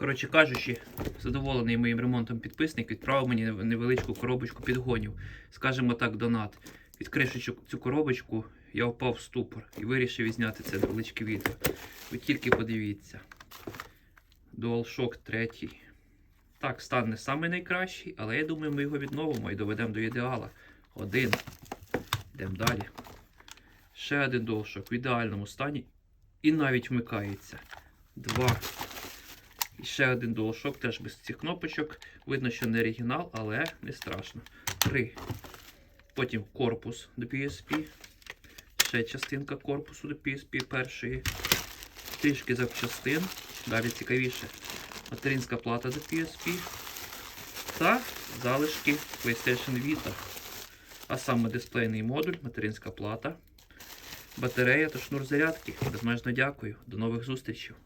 Коротше кажучи, задоволений моїм ремонтом підписник відправив мені невеличку коробочку підгонів. Скажімо так, донат. Відкривши цю- коробочку, я впав в ступор і вирішив відзняти це невеличке відео. Ви тільки подивіться. DualShock 3. Так, стан не самий найкращий, але я думаю, ми його відновимо і доведемо до ідеала. Один. Йдемо далі. Ще один DualShock в ідеальному стані. І навіть вмикається. Два. Ще один DualShock теж без цих кнопочок. Видно, що не оригінал, але не страшно. Три. Потім корпус до PSP. Ще частинка корпусу до PSP першої. Трішки запчастин. Далі цікавіше. Материнська плата до PSP. Та залишки PlayStation Vita. А саме дисплейний модуль, материнська плата, батарея та шнур зарядки. Безмежно дякую. До нових зустрічей.